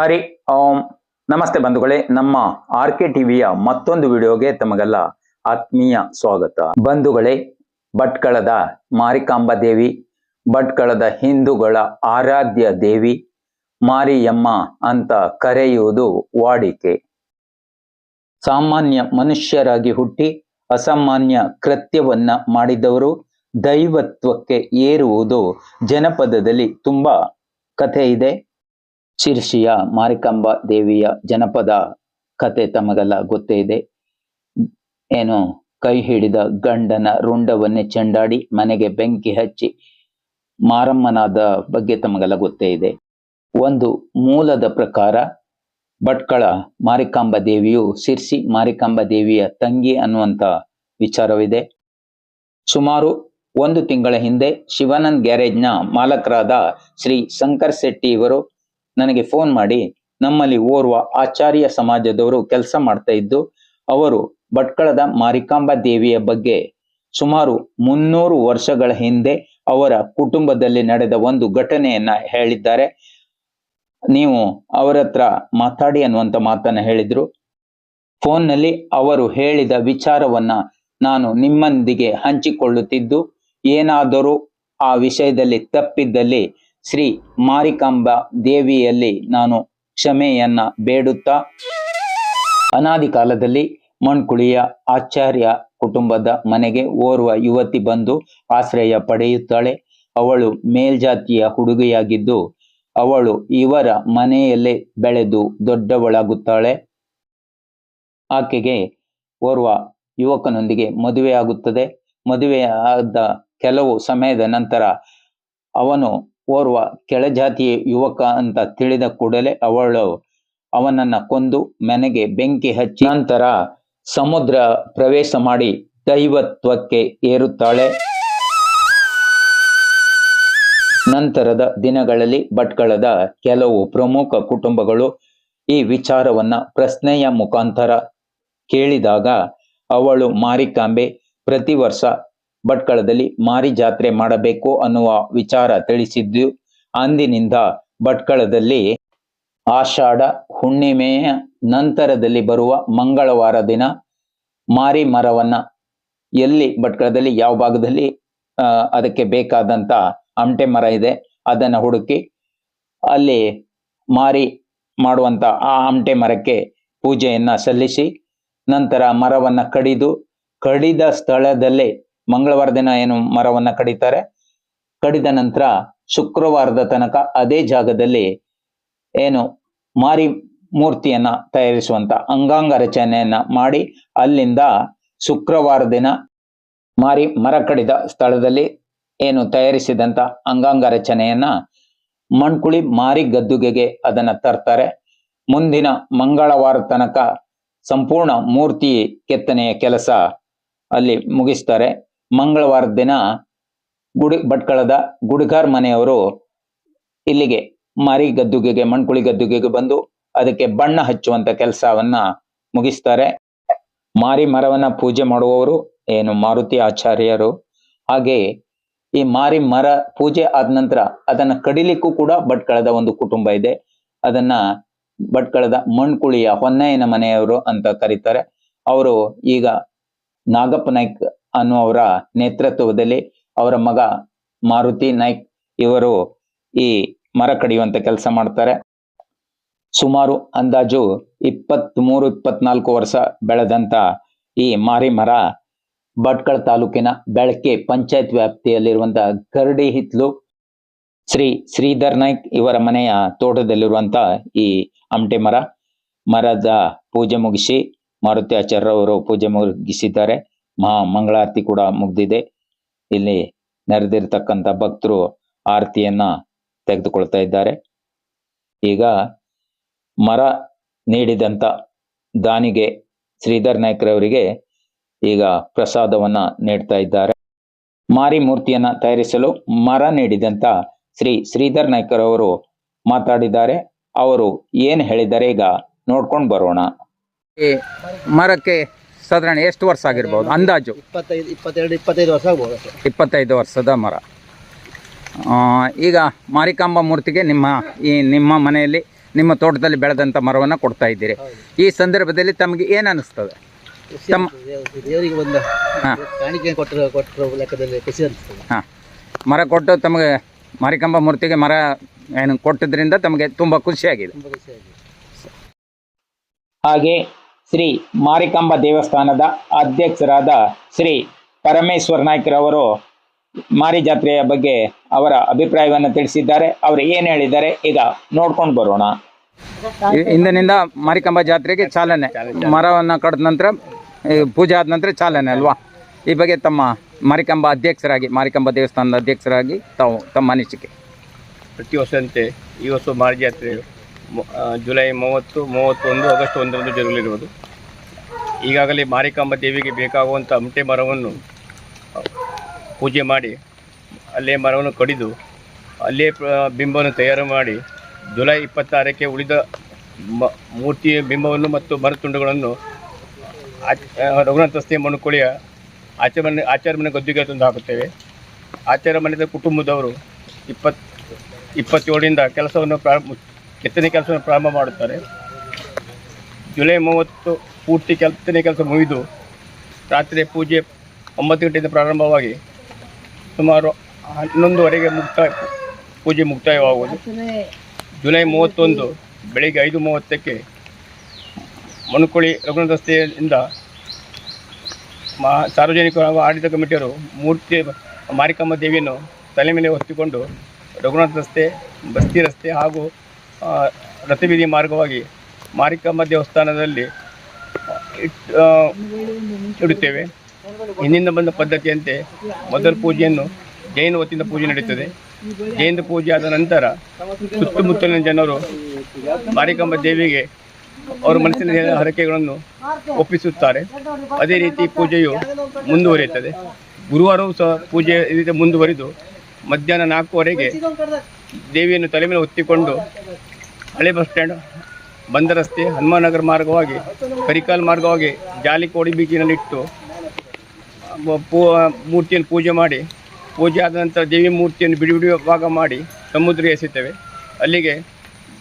ಹರಿ ಓಂ. ನಮಸ್ತೆ ಬಂಧುಗಳೇ, ನಮ್ಮ ಆರ್ ಕೆ ಟಿವಿಯ ಮತ್ತೊಂದು ವಿಡಿಯೋಗೆ ತಮಗೆಲ್ಲ ಆತ್ಮೀಯ ಸ್ವಾಗತ. ಬಂಧುಗಳೇ, ಭಟ್ಕಳದ ಮಾರಿಕಾಂಬ ದೇವಿ, ಭಟ್ಕಳದ ಹಿಂದೂಗಳ ಆರಾಧ್ಯ ದೇವಿ, ಮಾರಿಯಮ್ಮ ಅಂತ ಕರೆಯುವುದು ವಾಡಿಕೆ. ಸಾಮಾನ್ಯ ಮನುಷ್ಯರಾಗಿ ಹುಟ್ಟಿ ಅಸಾಮಾನ್ಯ ಕೃತ್ಯವನ್ನ ಮಾಡಿದವರು ದೈವತ್ವಕ್ಕೆ ಏರುವುದು ಜನಪದದಲ್ಲಿ ತುಂಬಾ ಕಥೆ ಇದೆ. ಶಿರ್ಷಿಯ ಮಾರಿಕಾಂಬಾ ದೇವಿಯ ಜನಪದ ಕತೆ ತಮಗೆಲ್ಲ ಗೊತ್ತೇ ಇದೆ. ಏನು, ಕೈ ಹಿಡಿದ ಗಂಡನ ರುಂಡವನ್ನೇ ಚೆಂಡಾಡಿ ಮನೆಗೆ ಬೆಂಕಿ ಹಚ್ಚಿ ಮಾರಮ್ಮನಾದ ಬಗ್ಗೆ ತಮಗೆಲ್ಲ ಗೊತ್ತೇ ಇದೆ. ಒಂದು ಮೂಲದ ಪ್ರಕಾರ ಭಟ್ಕಳ ಮಾರಿಕಾಂಬ ದೇವಿಯು ಸಿರ್ಸಿ ಮಾರಿಕಾಂಬ ದೇವಿಯ ತಂಗಿ ಅನ್ನುವಂತ ವಿಚಾರವಿದೆ. ಸುಮಾರು ಒಂದು ತಿಂಗಳ ಹಿಂದೆ ಶಿವಾನಂದ್ ಗ್ಯಾರೇಜ್ನ ಮಾಲಕರಾದ ಶ್ರೀ ಶಂಕರ್ ಶೆಟ್ಟಿ ಇವರು ನನಗೆ ಫೋನ್ ಮಾಡಿ, ನಮ್ಮಲ್ಲಿ ಓರ್ವ ಆಚಾರ್ಯ ಸಮಾಜದವರು ಕೆಲಸ ಮಾಡ್ತಾ ಇದ್ದು, ಅವರು ಭಟ್ಕಳದ ಮಾರಿಕಾಂಬಾ ದೇವಿಯ ಬಗ್ಗೆ ಸುಮಾರು ಮುನ್ನೂರು ವರ್ಷಗಳ ಹಿಂದೆ ಅವರ ಕುಟುಂಬದಲ್ಲಿ ನಡೆದ ಒಂದು ಘಟನೆಯನ್ನ ಹೇಳಿದ್ದಾರೆ. ನೀವು ಅವರ ಹತ್ರ ಮಾತಾಡಿ ಅನ್ನುವಂತ ಮಾತನ್ನ ಹೇಳಿದ್ರು. ಫೋನ್ನಲ್ಲಿ ಅವರು ಹೇಳಿದ ವಿಚಾರವನ್ನ ನಾನು ನಿಮ್ಮೊಂದಿಗೆ ಹಂಚಿಕೊಳ್ಳುತ್ತಿದ್ದು, ಏನಾದರೂ ಆ ವಿಷಯದಲ್ಲಿ ತಪ್ಪಿದ್ದಲ್ಲಿ ಶ್ರೀ ಮಾರಿಕಾಂಬ ದೇವಿಯಲ್ಲಿ ನಾನು ಕ್ಷಮೆಯನ್ನ ಬೇಡುತ್ತಾ ಅನಾದಿ ಕಾಲದಲ್ಲಿ ಮಣ್ಕುಳಿಯ ಆಚಾರ್ಯ ಕುಟುಂಬದ ಮನೆಗೆ ಓರ್ವ ಯುವತಿ ಬಂದು ಆಶ್ರಯ ಪಡೆಯುತ್ತಾಳೆ. ಅವಳು ಮೇಲ್ಜಾತಿಯ ಹುಡುಗಿಯಾಗಿದ್ದು ಅವಳು ಇವರ ಮನೆಯಲ್ಲೇ ಬೆಳೆದು ದೊಡ್ಡವಳಾಗುತ್ತಾಳೆ. ಆಕೆಗೆ ಓರ್ವ ಯುವಕನೊಂದಿಗೆ ಮದುವೆಯಾಗುತ್ತದೆ. ಮದುವೆಯಾದ ಕೆಲವು ಸಮಯದ ನಂತರ ಅವನು ಓರ್ವ ಕೆಳಜಾತಿಯ ಯುವಕ ಅಂತ ತಿಳಿದ ಕೂಡಲೇ ಅವಳು ಅವನನ್ನ ಕೊಂದು ಮನೆಗೆ ಬೆಂಕಿ ಹಚ್ಚಿ ನಂತರ ಸಮುದ್ರ ಪ್ರವೇಶ ಮಾಡಿ ದೈವತ್ವಕ್ಕೆ ಏರುತ್ತಾಳೆ. ನಂತರದ ದಿನಗಳಲ್ಲಿ ಭಟ್ಕಳದ ಕೆಲವು ಪ್ರಮುಖ ಕುಟುಂಬಗಳು ಈ ವಿಚಾರವನ್ನ ಪ್ರಶ್ನೆಯ ಮುಖಾಂತರ ಕೇಳಿದಾಗ ಅವಳು ಮಾರಿಕಾಂಬೆ ಪ್ರತಿ ವರ್ಷ ಭಟ್ಕಳದಲ್ಲಿ ಮಾರಿ ಜಾತ್ರೆ ಮಾಡಬೇಕು ಅನ್ನುವ ವಿಚಾರ ತಿಳಿಸಿದ್ದು, ಅಂದಿನಿಂದ ಭಟ್ಕಳದಲ್ಲಿ ಆಷಾಢ ಹುಣ್ಣಿಮೆಯ ನಂತರದಲ್ಲಿ ಬರುವ ಮಂಗಳವಾರ ದಿನ ಮಾರಿ ಮರವನ್ನ ಎಲ್ಲಿ ಭಟ್ಕಳದಲ್ಲಿ, ಯಾವ ಭಾಗದಲ್ಲಿ ಅದಕ್ಕೆ ಬೇಕಾದಂತ ಅಂಟೆ ಮರ ಇದೆ, ಅದನ್ನ ಹುಡುಕಿ ಅಲ್ಲಿ ಮಾರಿ ಮಾಡುವಂತ ಆ ಅಂಟೆ ಮರಕ್ಕೆ ಪೂಜೆಯನ್ನ ಸಲ್ಲಿಸಿ, ನಂತರ ಮರವನ್ನ ಕಡಿದು, ಕಡಿದ ಸ್ಥಳದಲ್ಲೇ ಮಂಗಳವಾರ ದಿನ ಏನು ಮರವನ್ನ ಕಡಿತಾರೆ. ಕಡಿದ ನಂತರ ಶುಕ್ರವಾರದ ತನಕ ಅದೇ ಜಾಗದಲ್ಲಿ ಏನು ಮಾರಿ ಮೂರ್ತಿಯನ್ನ ತಯಾರಿಸುವಂತ ಅಂಗಾಂಗ ರಚನೆಯನ್ನ ಮಾಡಿ ಅಲ್ಲಿಂದ ಶುಕ್ರವಾರ ದಿನ ಮಾರಿ ಮರ ಕಡಿದ ಸ್ಥಳದಲ್ಲಿ ಏನು ತಯಾರಿಸಿದಂತ ಅಂಗಾಂಗ ರಚನೆಯನ್ನ ಮಣ್ಕುಳಿ ಮಾರಿ ಗದ್ದುಗೆಗೆ ಅದನ್ನ ತರ್ತಾರೆ. ಮುಂದಿನ ಮಂಗಳವಾರ ತನಕ ಸಂಪೂರ್ಣ ಮೂರ್ತಿ ಕೆತ್ತನೆಯ ಕೆಲಸ ಅಲ್ಲಿ ಮುಗಿಸ್ತಾರೆ. ಮಂಗಳವಾರದ ದಿನ ಗುಡಿ ಭಟ್ಕಳದ ಗುಡಿಗಾರ್ ಮನೆಯವರು ಇಲ್ಲಿಗೆ ಮಾರಿ ಗದ್ದುಗೆಗೆ, ಮಣ್ಕುಳಿ ಗದ್ದುಗೆಗೆ ಬಂದು ಅದಕ್ಕೆ ಬಣ್ಣ ಹಚ್ಚುವಂತ ಕೆಲಸವನ್ನ ಮುಗಿಸ್ತಾರೆ. ಮಾರಿ ಮರವನ್ನ ಪೂಜೆ ಮಾಡುವವರು ಏನು ಮಾರುತಿ ಆಚಾರ್ಯರು. ಹಾಗೆ ಈ ಮಾರಿ ಮರ ಪೂಜೆ ಆದ ನಂತರ ಅದನ್ನ ಕಡಿಲಿಕ್ಕೂ ಕೂಡ ಭಟ್ಕಳದ ಒಂದು ಕುಟುಂಬ ಇದೆ. ಅದನ್ನ ಭಟ್ಕಳದ ಮಣ್ಕುಳಿಯ ಹೊನ್ನಯ್ಯನ ಮನೆಯವರು ಅಂತ ಕರೀತಾರೆ. ಅವರು ಈಗ ನಾಗಪ್ಪ ನಾಯ್ಕ್ ಅನ್ನುವರ ನೇತೃತ್ವದಲ್ಲಿ ಅವರ ಮಗ ಮಾರುತಿ ನಾಯ್ಕ್ ಇವರು ಈ ಮರ ಕಡಿಯುವಂತ ಕೆಲಸ ಮಾಡ್ತಾರೆ. ಸುಮಾರು ಅಂದಾಜು ಇಪ್ಪತ್ತ್ ಮೂರು ಇಪ್ಪತ್ನಾಲ್ಕು ವರ್ಷ ಬೆಳೆದಂತ ಈ ಮಾರಿ ಮರ ಭಟ್ಕಳ ತಾಲೂಕಿನ ಬೆಳಕೆ ಪಂಚಾಯತ್ ವ್ಯಾಪ್ತಿಯಲ್ಲಿರುವಂತ ಗರಡಿ ಹಿತ್ಲು ಶ್ರೀ ಶ್ರೀಧರ್ ನಾಯ್ಕ್ ಇವರ ಮನೆಯ ತೋಟದಲ್ಲಿರುವಂತ ಈ ಅಮಟೆ ಮರ. ಮರದ ಪೂಜೆ ಮುಗಿಸಿ ಮಾರುತಿ ಆಚಾರ್ಯ ಅವರು ಪೂಜೆ ಮುಗಿಸಿದ್ದಾರೆ. ಮಹಾ ಮಂಗಳಾರತಿ ಕೂಡ ಮುಗ್ದಿದೆ. ಇಲ್ಲಿ ನೆರೆದಿರ್ತಕ್ಕಂಥ ಭಕ್ತರು ಆರತಿಯನ್ನ ತೆಗೆದುಕೊಳ್ತಾ ಇದ್ದಾರೆ. ಈಗ ಮರ ನೀಡಿದಂತ ದಾನಿಗೆ ಶ್ರೀಧರ್ ನಾಯ್ಕರವರಿಗೆ ಈಗ ಪ್ರಸಾದವನ್ನ ನೀಡ್ತಾ ಇದ್ದಾರೆ. ಮಾರಿ ಮೂರ್ತಿಯನ್ನ ತಯಾರಿಸಲು ಮರ ನೀಡಿದಂತ ಶ್ರೀ ಶ್ರೀಧರ್ ನಾಯ್ಕರವರು ಮಾತಾಡಿದ್ದಾರೆ. ಅವರು ಏನ್ ಹೇಳಿದ್ದಾರೆ ಈಗ ನೋಡ್ಕೊಂಡು ಬರೋಣ. ಮರಕ್ಕೆ ಸಾಧಾರಣ ಎಷ್ಟು ವರ್ಷ ಆಗಿರ್ಬೋದು? ಅಂದಾಜು. ಇಪ್ಪತ್ತೈದು ಇಪ್ಪತ್ತೆರಡು ಇಪ್ಪತ್ತೈದು ವರ್ಷ ಆಗ್ಬೋದು ಅಷ್ಟೇ ಇಪ್ಪತ್ತೈದು ವರ್ಷದ ಮರ. ಆ, ಈಗ ಮಾರಿಕಾಂಬ ಮೂರ್ತಿಗೆ ನಿಮ್ಮ ಈ ನಿಮ್ಮ ಮನೆಯಲ್ಲಿ ನಿಮ್ಮ ತೋಟದಲ್ಲಿ ಬೆಳೆದಂಥ ಮರವನ್ನು ಕೊಡ್ತಾ ಇದ್ದೀರಿ. ಈ ಸಂದರ್ಭದಲ್ಲಿ ತಮಗೆ ಏನು ಅನ್ನಿಸ್ತದೆ ಖುಷಿ ತಮ್ಮ- ಅನ್ಸ್ತದೆ. ದೇವ್ರು- ದೇವರಿಗೆ ಬಂದ ಹಾ. ಕಾಣಿಕೆ ಕೊಟ್ಟರು ಕೊಟ್ಟರು ಲೆಕ್ಕದಲ್ಲಿ ಖುಷಿ ಅನಿಸ್ತದೆ. ಹಾಂ. ಮರ ಕೊಟ್ಟು ತಮಗೆ ಮಾರಿಕಂಬ ಮೂರ್ತಿಗೆ ಮರ ಏನು ಕೊಟ್ಟಿದ್ರಿಂದ ತಮಗೆ ತುಂಬ ಖುಷಿಯಾಗಿದೆ. ತುಂಬ ಖುಷಿ ಆಗಿದೆ ಹಾಗೆ ಶ್ರೀ ಮಾರಿಕಾಂಬ ದೇವಸ್ಥಾನದ ಅಧ್ಯಕ್ಷರಾದ ಶ್ರೀ ಪರಮೇಶ್ವರ ನಾಯ್ಕರವರು ಮಾರಿ ಜಾತ್ರೆಯ ಬಗ್ಗೆ ಅವರ ಅಭಿಪ್ರಾಯವನ್ನು ತಿಳಿಸಿದ್ದಾರೆ. ಅವರು ಏನು ಹೇಳಿದ್ದಾರೆ ಈಗ ನೋಡ್ಕೊಂಡು ಬರೋಣ. ಇಂದಿನಿಂದ ಮಾರಿಕಾಂಬ ಜಾತ್ರೆಗೆ ಚಾಲನೆ ಮರವನ್ನು ಕಡ್ದ ನಂತರ ಪೂಜೆ ಆದ ನಂತರ ಚಾಲನೆ ಅಲ್ವಾ? ಈ ಬಗ್ಗೆ ತಮ್ಮ ಮಾರಿಕಾಂಬ ಅಧ್ಯಕ್ಷರಾಗಿ ಮಾರಿಕಾಂಬ ದೇವಸ್ಥಾನದ ಅಧ್ಯಕ್ಷರಾಗಿ ತಾವು ತಮ್ಮ ಅನಿಸಿಕೆ. ಪ್ರತಿ ವರ್ಷದಂತೆ ಈ ವರ್ಷ ಮಾರಿ ಜಾತ್ರೆಯು ಆ, ಜುಲೈ ಮೂವತ್ತು, ಮೂವತ್ತೊಂದು, ಆಗಸ್ಟ್ ಒಂದರಂದು ಜರುಗಲಿರುವುದು. ಈಗಾಗಲೇ ಮಾರಿಕಾಂಬ ದೇವಿಗೆ ಬೇಕಾಗುವಂಥ ಅಮಟೆ ಮರವನ್ನು ಪೂಜೆ ಮಾಡಿ, ಅಲ್ಲೇ ಮರವನ್ನು ಕಡಿದು, ಅಲ್ಲೇ ಬಿಂಬವನ್ನು ತಯಾರು ಮಾಡಿ, ಜುಲೈ ಇಪ್ಪತ್ತಾರಕ್ಕೆ ಉಳಿದ ಮ, ಮೂರ್ತಿಯ ಬಿಂಬವನ್ನು ಮತ್ತು ಮರತುಂಡುಗಳನ್ನು ರಘುನಾಥ ರಸ್ತೆ ಮನುಕುಳಿಯ ಆಚರಣೆ ಆಚರಣೆ ಗದ್ದುಗೆ ತಂದು ಹಾಕುತ್ತೇವೆ. ಆಚಾರ ಮನೆಯ ಕುಟುಂಬದವರು ಇಪ್ಪತ್ತು ಇಪ್ಪತ್ತೇಳರಿಂದ ಕೆಲಸವನ್ನು ಪ್ರಾರಂಭ ಕೆತ್ತನೆ ಕೆಲಸವನ್ನು ಪ್ರಾರಂಭ ಮಾಡುತ್ತಾರೆ. ಜುಲೈ ಮೂವತ್ತು ಪೂರ್ತಿ ಕೆತ್ತನೆ ಕೆಲಸ ಮುಗಿದು ರಾತ್ರಿ ಪೂಜೆ ಒಂಬತ್ತು ಗಂಟೆಯಿಂದ ಪ್ರಾರಂಭವಾಗಿ ಸುಮಾರು ಹನ್ನೊಂದುವರೆಗೆ ಮುಕ್ತಾಯ ಪೂಜೆ ಮುಕ್ತಾಯವಾಗುವುದು. ಜುಲೈ ಮೂವತ್ತೊಂದು ಬೆಳಿಗ್ಗೆ ಐದು ಮೂವತ್ತಕ್ಕೆ ಮನುಕುಳಿ ರಘುನಾಥ ರಸ್ತೆಯಿಂದ ಮಾ ಸಾರ್ವಜನಿಕ ಹಾಗೂ ಆಡಳಿತ ಕಮಿಟಿಯವರು ಮೂರ್ತಿ ಮಾರಿಕಮ್ಮ ದೇವಿಯನ್ನು ತಲೆ ಮೇಲೆ ಹೊತ್ತಿಕೊಂಡು ರಘುನಾಥ ರಸ್ತೆ, ಬಸ್ತಿ ರಸ್ತೆ ಹಾಗೂ ರಥಬೀದಿ ಮಾರ್ಗವಾಗಿ ಮಾರಿಕಾಂಬ ದೇವಸ್ಥಾನದಲ್ಲಿ ಇಡುತ್ತೇವೆ. ಹಿಂದಿನಿಂದ ಬಂದ ಪದ್ಧತಿಯಂತೆ ಮೊದಲ ಪೂಜೆಯನ್ನು ಜೈನ ವತಿಯಿಂದ ಪೂಜೆ ನಡೆಯುತ್ತದೆ ಜೈನ ಪೂಜೆ ಆದ ನಂತರ ಸುತ್ತಮುತ್ತಲಿನ ಜನರು ಮಾರಿಕಾಂಬ ದೇವಿಗೆ ಅವರ ಮನಸ್ಸಿನ ಹರಕೆಗಳನ್ನು ಒಪ್ಪಿಸುತ್ತಾರೆ. ಅದೇ ರೀತಿ ಪೂಜೆಯು ಮುಂದುವರಿಯುತ್ತದೆ. ಗುರುವಾರವೂ ಸಹ ಪೂಜೆ ರೀತಿ ಮುಂದುವರಿದು ಮಧ್ಯಾಹ್ನ ನಾಲ್ಕುವರೆಗೆ ದೇವಿಯನ್ನು ತಲೆ ಮೇಲೆ ಹೊತ್ತಿಕೊಂಡು ಹಳೆ ಬಸ್ ಸ್ಟ್ಯಾಂಡ್ ಬಂದ ರಸ್ತೆ ಹನುಮಾನಗರ ಮಾರ್ಗವಾಗಿ ಕರಿಕಾಲ್ ಮಾರ್ಗವಾಗಿ ಜಾಲಿಕೋಡಿ ಬೀಚಿನಲ್ಲಿಟ್ಟು ಇಟ್ಟು ಪೂ ಮೂರ್ತಿಯನ್ನು ಪೂಜೆ ಮಾಡಿ ಪೂಜೆ ಆದ ನಂತರ ದೇವಿ ಮೂರ್ತಿಯನ್ನು ಬಿಡಿ ಬಿಡಿ ಭಾಗ ಮಾಡಿ ಸಮುದ್ರ ಎಸಿತೇವೆ ಅಲ್ಲಿಗೆ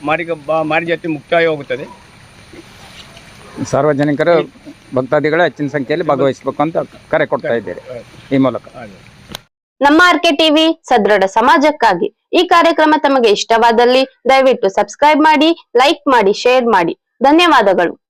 ಮಾರಿಗ ಬಾ ಮಾರಿಜಾತಿ ಮುಕ್ತಾಯವಾಗುತ್ತದೆ ಸಾರ್ವಜನಿಕರು ಭಕ್ತಾದಿಗಳು ಹೆಚ್ಚಿನ ಸಂಖ್ಯೆಯಲ್ಲಿ ಭಾಗವಹಿಸಬೇಕು ಅಂತ ಕರೆ ಕೊಡ್ತಾ ಇದ್ದೀರಿ ಈ ಮೂಲಕ. ನಮ್ಮ ಆರ್ಕೆ ಟಿವಿ ಸದೃಢ ಸಮಾಜಕ್ಕಾಗಿ. ಈ ಕಾರ್ಯಕ್ರಮ ತಮಗೆ ಇಷ್ಟವಾದಲ್ಲಿ ದಯವಿಟ್ಟು ಸಬ್ಸ್ಕ್ರೈಬ್ ಮಾಡಿ ಲೈಕ್ ಮಾಡಿ ಶೇರ್ ಮಾಡಿ. ಧನ್ಯವಾದಗಳು.